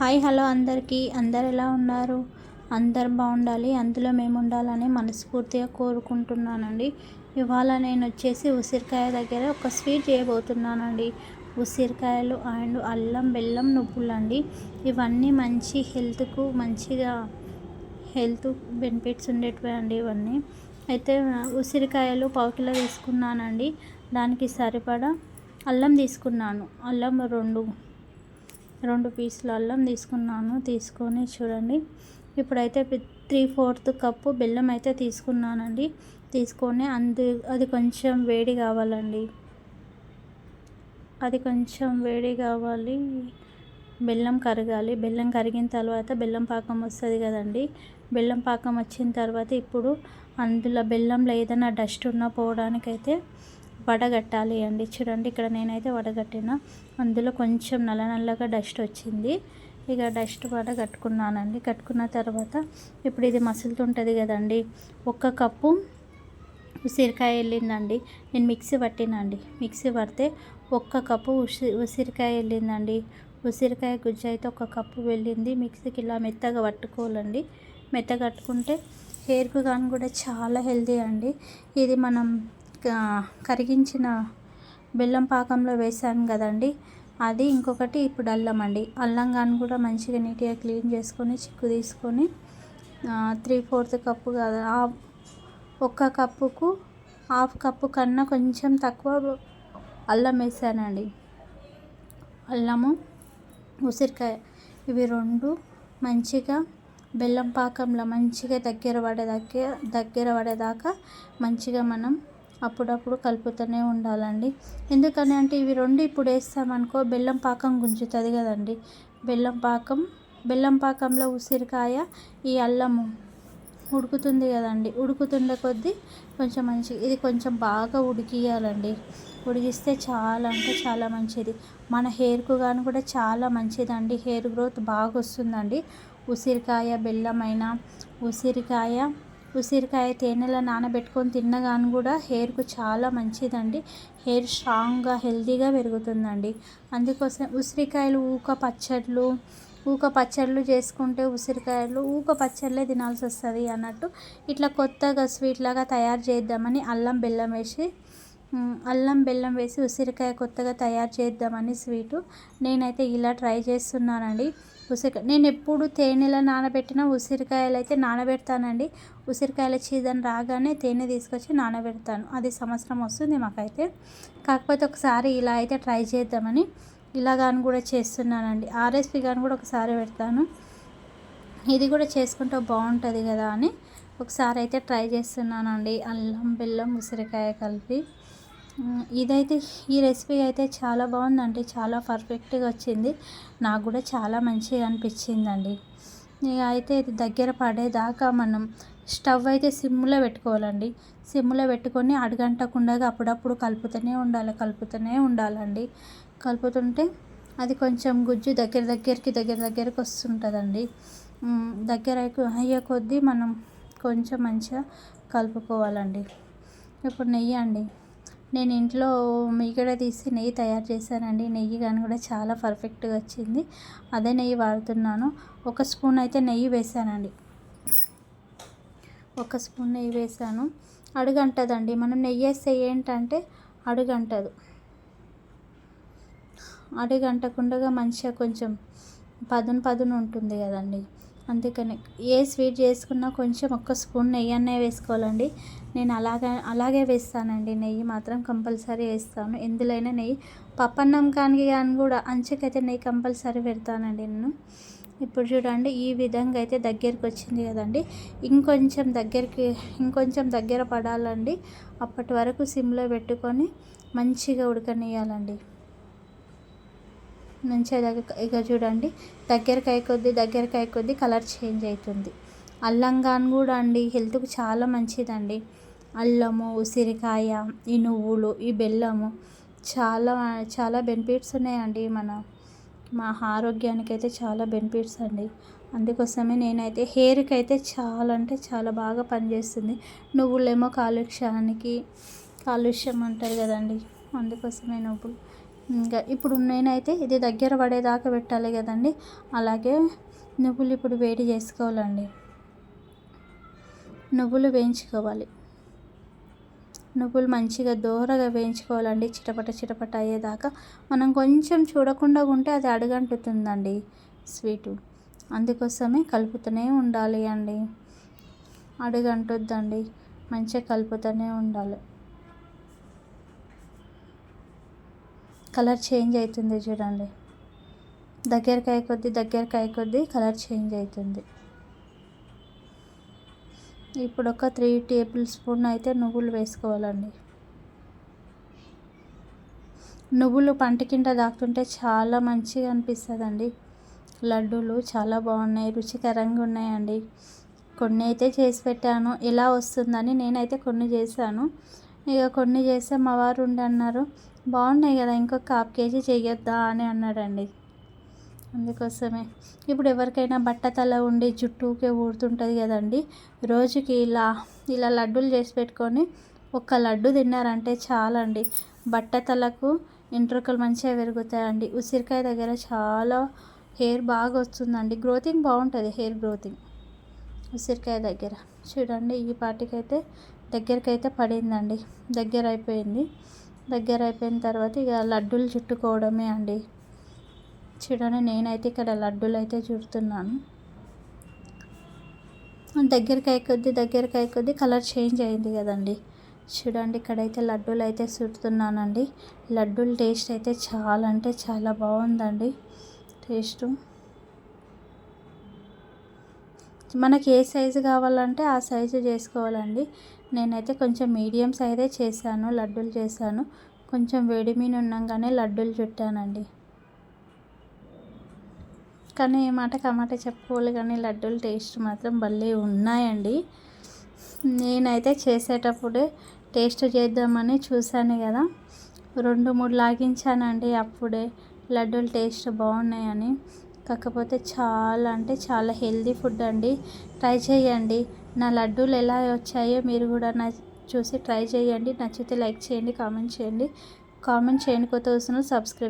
Hi hello అందరికీ. అందరు ఎలా ఉన్నారు? అందరు బాగుండాలి. అందులో మేము ఉండాలని మనస్ఫూర్తిగా కోరుకుంటున్నానండి. ఇవాళ నేను వచ్చేసి ఉసిరికాయ దగ్గర ఒక స్వీట్ చేయబోతున్నానండి. ఉసిరికాయలు అండ్ అల్లం బెల్లం నువ్వులు అండి ఇవన్నీ మంచి హెల్త్కు మంచిగా హెల్త్ బెనిఫిట్స్ ఉండేటివి అండి ఇవన్నీ. అయితే ఉసిరికాయలు పావు కిలో తీసుకున్నానండి. దానికి సరిపడా అల్లం తీసుకున్నాను. అల్లం రెండు రెండు పీసులు అల్లం తీసుకున్నాను. తీసుకొని చూడండి. ఇప్పుడైతే త్రీ ఫోర్త్ కప్పు బెల్లం అయితే తీసుకున్నానండి. తీసుకొని అందు అది కొంచెం వేడి కావాలండి. అది కొంచెం వేడి కావాలి. బెల్లం కరగాలి. బెల్లం కరిగిన తర్వాత బెల్లం పాకం వస్తుంది కదండి. బెల్లం పాకం వచ్చిన తర్వాత ఇప్పుడు అందులో బెల్లంలో ఏదైనా డస్ట్ ఉన్న పోవడానికైతే వడగట్టాలి అండి. చూడండి ఇక్కడ నేనైతే వడగట్టిన. అందులో కొంచెం నల్ల నల్లగా డస్ట్ వచ్చింది. ఇక డస్ట్ వడ కట్టుకున్నానండి. కట్టుకున్న తర్వాత ఇప్పుడు ఇది మసులుతుంటుంది కదండి. ఒక్క కప్పు ఉసిరికాయ వెళ్ళిందండి. నేను మిక్సీ పట్టినండి. మిక్సీ పడితే ఒక్క కప్పు ఉసి ఉసిరికాయ వెళ్ళిందండి. ఉసిరికాయ గుజ్జు అయితే ఒక కప్పు వెళ్ళింది. మిక్సీకి ఇలా మెత్తగా పట్టుకోవాలండి. మెత్తగా కట్టుకుంటే హెయిర్కు కానీ కూడా చాలా హెల్తీ అండి. ఇది మనం కరిగించిన బెల్లం పాకంలో వేసాను కదండి. అది ఇంకొకటి ఇప్పుడు అల్లం అండి. అల్లం కానీ కూడా మంచిగా నీట్గా క్లీన్ చేసుకొని చిక్కు తీసుకొని త్రీ ఫోర్త్ కప్పు కదా ఒక్క కప్పుకు హాఫ్ కప్పు కన్నా కొంచెం తక్కువ అల్లం వేసానండి. అల్లము ఉసిరికాయ ఇవి రెండు మంచిగా బెల్లం పాకంలో మంచిగా దగ్గర పడే దగ్గర దగ్గర పడేదాకా మంచిగా మనం అప్పుడప్పుడు కలుపుతూనే ఉండాలండి. ఎందుకని అంటే ఇవి రెండు ఇప్పుడు వేస్తామనుకో బెల్లం పాకం గుంజుతుంది కదండి. బెల్లం పాకం బెల్లం పాకంలో ఉసిరికాయ ఈ అల్లము ఉడుకుతుంది కదండి. ఉడుకుతుండే కొద్దీ కొంచెం మంచి ఇది కొంచెం బాగా ఉడికియాలండి. ఉడికిస్తే చాలా అంటే చాలా మంచిది. మన హెయిర్కు కానీ కూడా చాలా మంచిదండి. హెయిర్ గ్రోత్ బాగా వస్తుందండి. ఉసిరికాయ బెల్లమైన ఉసిరికాయ ఉసిరికాయ తేనెలో నానబెట్టుకొని తిన్నగాను కూడా హెయిర్కు చాలా మంచిదండి. హెయిర్ స్ట్రాంగ్గా హెల్తీగా పెరుగుతుందండి. అందుకోసం ఉసిరికాయలు ఊక పచ్చళ్ళు ఊక పచ్చళ్ళు చేసుకుంటే ఉసిరికాయలు ఊక పచ్చళ్ళే తినాల్సి వస్తుంది అన్నట్టు ఇట్లా కొత్తగా స్వీట్ లాగా తయారు చేద్దామని అల్లం బెల్లం వేసి అల్లం బెల్లం వేసి ఉసిరికాయ కొత్తగా తయారు చేద్దామని స్వీటు నేనైతే ఇలా ట్రై చేస్తున్నానండి. ఉసిరికాయ. నేను ఎప్పుడు తేనెలో నానబెట్టిన ఉసిరికాయలు అయితే నానబెడతానండి. ఉసిరికాయల సీజన్ రాగానే తేనె తీసుకొచ్చి నానబెడతాను. అది సంవత్సరం వస్తుంది మాకైతే. కాకపోతే ఒకసారి ఇలా అయితే ట్రై చేద్దామని ఇలా కానీ కూడా చేస్తున్నానండి. ఆర్ఎస్పి కానీ కూడా ఒకసారి పెడతాను. ఇది కూడా చేసుకుంటే బాగుంటుంది కదా అని ఒకసారి అయితే ట్రై చేస్తున్నానండి. అల్లం బెల్లం ఉసిరికాయ కలిపి. ఇదైతే ఈ రెసిపీ అయితే చాలా బాగుందండి. చాలా పర్ఫెక్ట్గా వచ్చింది. నాకు కూడా చాలా మంచిగా అనిపించిందండి. ఇక అయితే ఇది దగ్గర పడేదాకా మనం స్టవ్ అయితే సిమ్లో పెట్టుకోవాలండి. సిమ్లో పెట్టుకొని అడగంటకుండా అప్పుడప్పుడు కలుపుతూనే ఉండాలి. కలుపుతూనే ఉండాలండి. కలుపుతుంటే అది కొంచెం గుజ్జు దగ్గర దగ్గరికి దగ్గర దగ్గరికి వస్తుంటుందండి. దగ్గర అయ్యే కొద్దీ మనం కొంచెం మంచిగా కలుపుకోవాలండి. ఇప్పుడు నెయ్యి అండి నేను ఇంట్లో మీగడ తీసి నెయ్యి తయారు చేశానండి. నెయ్యి కానీ కూడా చాలా పర్ఫెక్ట్గా వచ్చింది. అదే నెయ్యి వాడుతున్నాను. ఒక స్పూన్ అయితే నెయ్యి వేసానండి. ఒక స్పూన్ నెయ్యి వేసాను. అడుగంటదండి. మనం నెయ్యి వేస్తే ఏంటంటే అడుగంటదు. అడుగంటకుండా మంచిగా కొంచెం పదును పదును ఉంటుంది కదండి. అందుకని ఏ స్వీట్ చేసుకున్నా కొంచెం ఒక్క స్పూన్ నెయ్యి అన్నే వేసుకోవాలండి. నేను అలాగే అలాగే వేస్తానండి నెయ్యి మాత్రం కంపల్సరీ వేస్తాను. ఎందులైనా నెయ్యి పప్పన్నం కానీ కానీ కూడా అంచెకైతే నెయ్యి కంపల్సరీ పెడతానండి నేను. ఇప్పుడు చూడండి ఈ విధంగా అయితే దగ్గరికి వచ్చింది కదండి. ఇంకొంచెం దగ్గరికి ఇంకొంచెం దగ్గర పడాలండి. అప్పటి వరకు సిమ్లో పెట్టుకొని మంచిగా ఉడకనియాలండి మంచిగా దగ్గర ఇక చూడండి దగ్గరికి అయికొద్ది దగ్గరికి కలర్ చేంజ్ అవుతుంది. అల్లం కానీ కూడా అండి హెల్త్కి చాలా మంచిదండి. అల్లము ఉసిరికాయ ఈ నువ్వులు ఈ బెల్లము చాలా చాలా బెనిఫిట్స్ ఉన్నాయండి మన మా ఆరోగ్యానికి అయితే చాలా బెనిఫిట్స్ అండి. అందుకోసమే నేనైతే హెయిర్కి అయితే చాలా అంటే చాలా బాగా పనిచేస్తుంది. నువ్వులేమో కాలుష్యానికి కాలుష్యం అంటారు కదండి. అందుకోసమే నువ్వులు. ఇంకా ఇప్పుడు నేనైతే ఇది దగ్గర పడేదాకా పెట్టాలి కదండి. అలాగే నువ్వులు ఇప్పుడు వేడి చేసుకోవాలండి. నువ్వులు వేయించుకోవాలి. నువ్వులు మంచిగా దోరగా వేయించుకోవాలండి. చిటపట చిటపట అయ్యేదాకా మనం కొంచెం చూడకుండా ఉంటే అది అడుగంటుతుందండి స్వీటు. అందుకోసమే కలుపుతూనే ఉండాలి అండి. అడుగంటుద్దండి. మంచిగా కలుపుతూనే ఉండాలి. కలర్ చేంజ్ అవుతుంది చూడండి. దగ్గరకాయ కొద్దీ దగ్గరకాయ కొద్దీ కలర్ చేంజ్ అవుతుంది ఇప్పుడు ఒక త్రీ టేబుల్ స్పూన్ అయితే నువ్వులు వేసుకోవాలండి. నువ్వులు పంట కింద దాక్తుంటే చాలా మంచిగా అనిపిస్తుందండి. లడ్డూలు చాలా బాగున్నాయి రుచికరంగా ఉన్నాయండి. కొన్ని అయితే చేసి పెట్టాను ఎలా వస్తుందని నేనైతే కొన్ని చేశాను. ఇక కొన్ని చేస్తే మా వారు ఉండి అన్నారు బాగున్నాయి కదా ఇంకొక హాఫ్ కేజీ చేయొద్దా అని అన్నాడండి. అందుకోసమే. ఇప్పుడు ఎవరికైనా బట్టతల ఉండి జుట్టుకే ఊడుతుంటుంది కదండి. రోజుకి ఇలా ఇలా లడ్డూలు చేసి పెట్టుకొని ఒక్క లడ్డు తిన్నారంటే చాలండి. బట్టతలకు ఇంట్రుకలు మంచిగా పెరుగుతాయండి. ఉసిరికాయ దగ్గర చాలా హెయిర్ బాగా వస్తుందండి. గ్రోతింగ్ బాగుంటుంది హెయిర్ గ్రోతింగ్. ఉసిరికాయ దగ్గర. చూడండి ఈ పాటికైతే దగ్గరకైతే పడిందండి. దగ్గర అయిపోయింది దగ్గర అయిపోయిన తర్వాత ఇక లడ్డూలు చుట్టుకోవడమే అండి. చూడండి నేనైతే ఇక్కడ లడ్డూలు అయితే చుడుతున్నాను. దగ్గరికి అయ్యి దగ్గరికి అయ్యి కలర్ చేంజ్ అయింది కదండి. చూడండి ఇక్కడైతే లడ్డూలు అయితే చుడుతున్నానండి లడ్డూలు టేస్ట్ అయితే చాలా అంటే చాలా బాగుందండి. టేస్ట్. మనకి ఏ సైజు కావాలంటే ఆ సైజు చేసుకోవాలండి. నేనైతే కొంచెం మీడియం సైజే చేశాను లడ్డూలు చేశాను. కొంచెం వేడి మీద ఉన్నాగానే లడ్డూలు చుట్టానండి. కానీ ఏ మాట కమాట చెప్పుకోవాలి కానీ లడ్డూలు టేస్ట్ మాత్రం భలే ఉన్నాయండి. నేనైతే చేసేటప్పుడే టేస్ట్ చేద్దామని చూశాను కదా. రెండు మూడు లాగించానండి అప్పుడే. లడ్డూలు టేస్ట్ బాగున్నాయని. కాకపోతే చాలా అంటే చాలా హెల్దీ ఫుడ్ అండి. ట్రై చేయండి. నా లడ్డూలు ఎలా వచ్చాయో మీరు కూడా నా చూసి ట్రై చేయండి. నచ్చితే లైక్ చేయండి కామెంట్ చేయండి. కామెంట్ చేయండి కొత్త వస్తున్న సబ్స్క్రైబ్